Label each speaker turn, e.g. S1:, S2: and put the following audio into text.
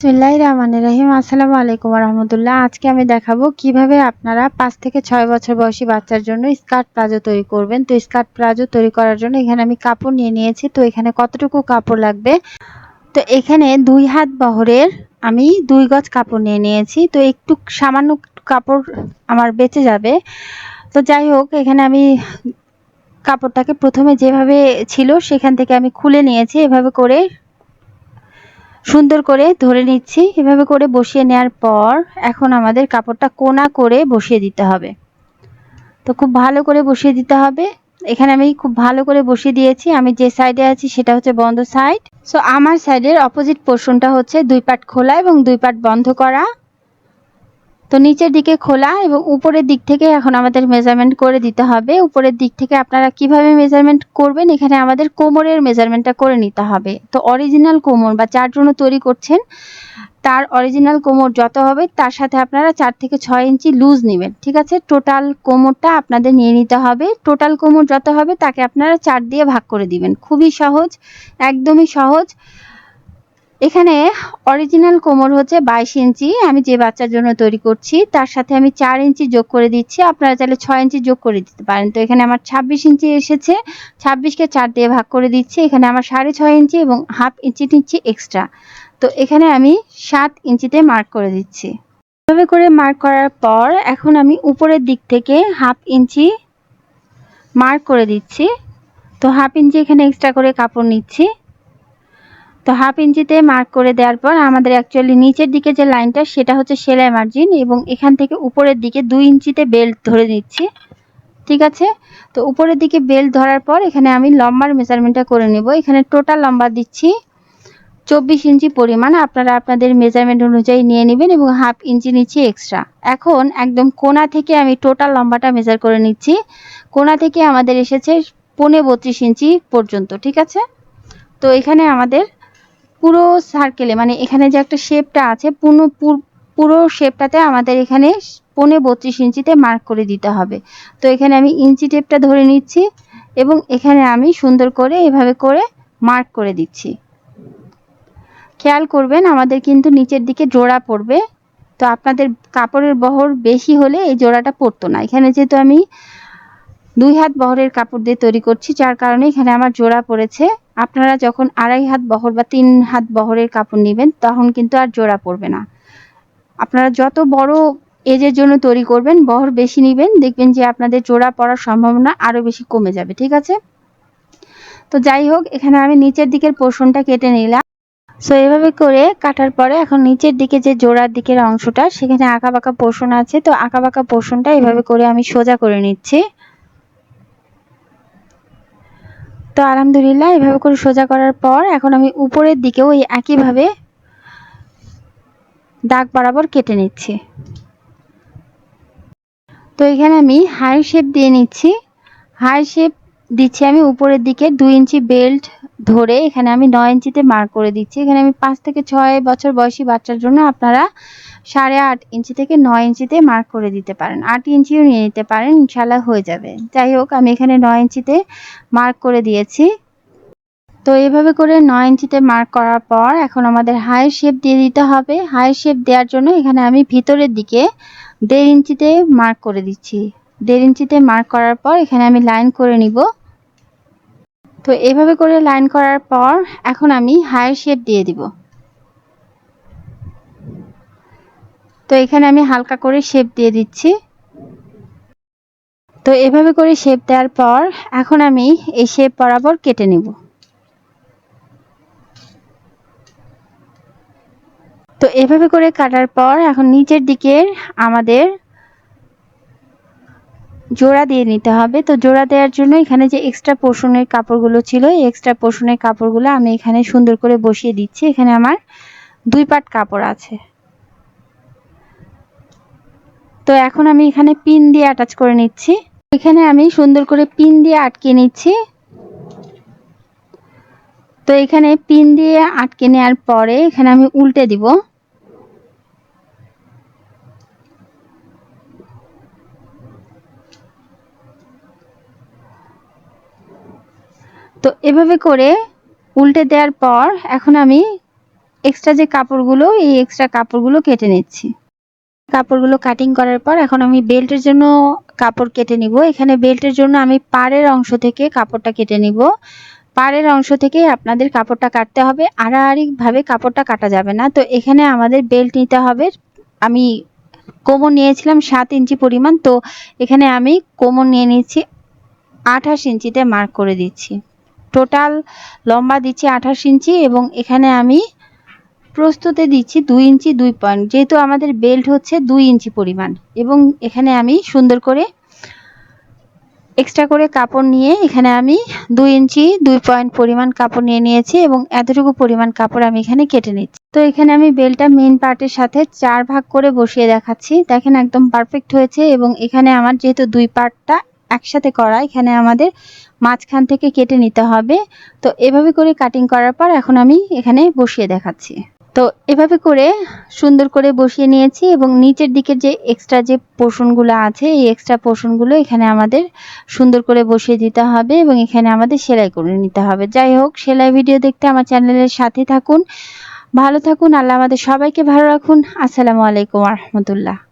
S1: বিসমিল্লাহ রহমান রহিম। আসসালামু আলাইকুম রহমতুল্লাহ আজকে আমি দেখাবো কীভাবে আপনারা পাঁচ থেকে ছয় বছর বয়সী বাচ্চার জন্য স্কার্ট প্লাজো তৈরি করবেন। তো স্কার্ট প্লাজো তৈরি করার জন্য এখানে আমি কাপড় নিয়ে নিয়েছি। তো এখানে কতটুকু কাপড় লাগবে? তো এখানে দুই হাত বহরের আমি দুই গজ কাপড় নিয়ে নিয়েছি। তো একটু সামান্য কাপড় আমার বেঁচে যাবে। তো যাই হোক, এখানে আমি কাপড়টাকে প্রথমে যেভাবে ছিল সেখান থেকে আমি খুলে নিয়েছি। এভাবে করে সুন্দর করে ধরে নিচ্ছি। এভাবে করে বসিয়ে নেওয়ার পর এখন আমাদের কাপড়টা কোনা করে বসিয়ে দিতে হবে। তো খুব ভালো করে বসিয়ে দিতে হবে। এখানে আমি খুব ভালো করে বসিয়ে দিয়েছি। আমি যে সাইডে আছি সেটা হচ্ছে বন্ধ সাইড সো আমার সাইডের অপোজিট পোর্শনটা হচ্ছে দুই পাট খোলা এবং দুই পাট বন্ধ করা। তো নিচের দিকে খোলা এবং উপরের দিক থেকে এখন আমাদের মেজারমেন্ট করে দিতে হবে। উপরের দিক থেকে আপনারা কীভাবে মেজারমেন্ট করবেন? এখানে আমাদের কোমরের মেজারমেন্টটা করে নিতে হবে। তো অরিজিনাল কোমর বা যার জন্য তৈরি করছেন, তার অরিজিনাল কোমর যত হবে, তার সাথে আপনারা চার থেকে ছয় ইঞ্চি লুজ নেবেন, ঠিক আছে? টোটাল কোমরটা আপনাদের নিয়ে নিতে হবে। টোটাল কোমর যত হবে, তাকে আপনারা চার দিয়ে ভাগ করে দিবেন। খুবই সহজ, একদমই সহজ। এখানে অরিজিনাল কোমর হচ্ছে বাইশ ইঞ্চি। আমি যে বাচ্চার জন্য তৈরি করছি, তার সাথে আমি চার ইঞ্চি যোগ করে দিচ্ছি। আপনারা চাইলে ছয় ইঞ্চি যোগ করে দিতে পারেন। তো এখানে আমার ছাব্বিশ ইঞ্চি এসেছে। ছাব্বিশকে চার দিয়ে ভাগ করে দিচ্ছি। এখানে আমার সাড়ে ছয় ইঞ্চি এবং হাফ ইঞ্চি নিচ্ছি এক্সট্রা তো এখানে আমি সাত ইঞ্চিতে মার্ক করে দিচ্ছি। এভাবে করে মার্ক করার পর এখন আমি উপরের দিক থেকে হাফ ইঞ্চি মার্ক করে দিচ্ছি। তো হাফ ইঞ্চি এখানে এক্সট্রা করে কাপড় নিচ্ছি। তো হাফ ইঞ্চিতে মার্ক করে দেওয়ার পর আমাদের অ্যাকচুয়ালি নিচের দিকে যে লাইনটা সেটা হচ্ছে সেলাই মার্জিন এবং এখান থেকে উপরের দিকে দুই ইঞ্চিতে বেল্ট ধরে নিচ্ছি। ঠিক আছে? তো উপরের দিকে বেল্ট ধরার পর এখানে আমি লম্বার মেজারমেন্টটা করে নেব। এখানে টোটাল লম্বা দিচ্ছি চব্বিশ ইঞ্চি পরিমাণ। আপনারা আপনাদের মেজারমেন্ট অনুযায়ী নিয়ে নেবেন এবং হাফ ইঞ্চি নিচ্ছি এক্সট্রা এখন একদম কোনা থেকে আমি টোটাল লম্বাটা মেজার করে নিচ্ছি। কোনা থেকে আমাদের এসেছে পনে বত্রিশ ইঞ্চি পর্যন্ত। ঠিক আছে? তো এখানে আমাদের পুরো সার্কেলে মানে এখানে যে একটা শেপটা আছে পুরো পুরো শেপটাতে আমাদের এখানে পনে বত্রিশ ইঞ্চিতে মার্ক করে দিতে হবে। তো এখানে আমি ইঞ্চি টেপটা ধরে নিচ্ছি এবং এখানে আমি সুন্দর করে এভাবে করে মার্ক করে দিচ্ছি। খেয়াল করবেন, আমাদের কিন্তু নিচের দিকে জোড়া পড়বে। তো আপনাদের কাপড়ের বহর বেশি হলে এই জোড়াটা পড়তো না। এখানে যেহেতু আমি দুই হাত বহরের কাপড় দিয়ে তৈরি করছি, যার কারণে এখানে আমার জোড়া পড়েছে। আপনারা যখন আড়াই হাত বহর বা তিন হাত বহরের কাপড় নেবেন, তখন কিন্তু আর জোড়া পড়বে না। আপনারা যত বড় এজের জন্য তৈরি করবেন, বহর বেশি নেবেন, দেখবেন যে আপনাদের জোড়া পড়ার সম্ভাবনা আরও বেশি কমে যাবে, ঠিক আছে? তো যাই হোক, এখানে আমি নিচের দিকের পোর্শনটা কেটে নিলাম। সো এভাবে করে কাটার পরে এখন নিচের দিকে যে জোড়ার দিকের অংশটা, সেখানে আঁকা বাঁকা পোর্শন আছে। তো আঁকা বাঁকা পোর্শনটা এভাবে করে আমি সোজা করে নিচ্ছি। তো আলহামদুলিল্লাহ, এভাবে করে সোজা করার পর এখন আমি উপরের দিকে ওই একইভাবে দাগ বরাবর কেটে নিচ্ছি। তো এখানে আমি হাই শেপ দিয়ে নিচ্ছি। হাই শেপ দিচ্ছি আমি উপরের দিকে দুই ইঞ্চি বেল্ট ধরে। এখানে আমি নয় ইঞ্চিতে মার্ক করে দিচ্ছি। এখানে আমি পাঁচ থেকে ছয় বছর বয়সী বাচ্চার জন্য আপনারা সাড়ে আট ইঞ্চি থেকে নয় ইঞ্চিতে মার্ক করে দিতে পারেন। আট ইঞ্চিও নিয়ে নিতে পারেন ইনশাল্লাহ হয়ে যাবে। যাই হোক, আমি এখানে নয় ইঞ্চিতে মার্ক করে দিয়েছি। তো এভাবে করে নয় ইঞ্চিতে মার্ক করার পর এখন আমাদের হাই শেপ দিয়ে দিতে হবে। হাই শেপ দেওয়ার জন্য এখানে আমি ভিতরের দিকে দেড় ইঞ্চিতে মার্ক করে দিচ্ছি। দেড় ইঞ্চিতে মার্ক করার পর এখানে আমি লাইন করে নিব। তো এভাবে করে লাইন করার পর এখন আমি হায়ার শেপ দিয়ে দিব। তো এখানে আমি হালকা করে শেপ দিয়ে দিচ্ছি। তো এভাবে করে শেপ দেওয়ার পর এখন আমি এই শেপ বরাবর কেটে নেব। তো এভাবে করে কাটার পর এখন নিচের দিকের আমাদের জোড়া দিয়ে নিতে হবে। তো জোড়া দেওয়ার জন্য এখানে যে এক্সট্রা পোর্শনের কাপড়গুলো ছিল, এই এক্সট্রা পোর্শনের কাপড়গুলো আমি এখানে সুন্দর করে বসিয়ে দিচ্ছি। এখানে আমার দুই পাট কাপড় আছে। তো এখন আমি এখানে পিন দিয়ে অ্যাটাচ করে নিচ্ছি। এখানে আমি সুন্দর করে পিন দিয়ে আটকে নিচ্ছি। তো এখানে পিন দিয়ে আটকে নেওয়ার পরে এখানে আমি উল্টে দিব। তো এভাবে করে উল্টে দেওয়ার পর এখন আমি এক্সট্রা যে কাপড়গুলো, এই এক্সট্রা কাপড়গুলো কেটে নিচ্ছি। কাপড়গুলো কাটিং করার পর এখন আমি বেল্টের জন্য কাপড় কেটে নিব। এখানে বেল্টের জন্য আমি পাড়ের অংশ থেকে কাপড়টা কেটে নিব। পাড়ের অংশ থেকে আপনাদের কাপড়টা কাটতে হবে। আড়াআড়িভাবে কাপড়টা কাটা যাবে না। তো এখানে আমাদের বেল্ট নিতে হবে। আমি কোমর নিয়েছিলাম সাত ইঞ্চি পরিমাণ। তো এখানে আমি কোমর নিয়ে নিচ্ছি আঠাশ ইঞ্চিতে মার্ক করে দিচ্ছি। টোটাল লম্বা দিচ্ছি আঠাশ ইঞ্চি এবং এখানে আমি প্রস্তুতে দিচ্ছি দুই ইঞ্চি দুই পয়েন্ট। যেহেতু আমাদের বেল্ট হচ্ছে দুই ইঞ্চি পরিমাণ এবং এখানে আমি সুন্দর করে এক্সট্রা করে কাপড় নিয়ে এখানে আমি দুই ইঞ্চি দুই পয়েন্ট পরিমাণ কাপড় নিয়ে নিয়েছি এবং এতটুকু পরিমাণ কাপড় আমি এখানে কেটে নিচ্ছি। তো এখানে আমি বেলটা মেন পার্টের সাথে চার ভাগ করে বসিয়ে দেখাচ্ছি। দেখেন একদম পারফেক্ট হয়েছে এবং এখানে আমার যেহেতু দুই পার্টটা একসাথে করা, এখানে আমাদের মাঝখান থেকে কেটে নিতে হবে। তো এভাবে করে কাটিং করার পর এখন আমি এখানে বসিয়ে দেখাচ্ছি। তো এভাবে করে সুন্দর করে বসিয়ে নিয়েছি এবং নিচের দিকের যে এক্সট্রা যে পোর্শনগুলো আছে, এই এক্সট্রা পোর্শনগুলো এখানে আমাদের সুন্দর করে বসিয়ে দিতে হবে এবং এখানে আমাদের সেলাই করে নিতে হবে। যাই হোক, সেলাই ভিডিও দেখতে আমার চ্যানেলের সাথে থাকুন। ভালো থাকুন, আল্লাহ আমাদের সবাইকে ভালো রাখুন। আসসালামু আলাইকুম রহমতুল্লাহ।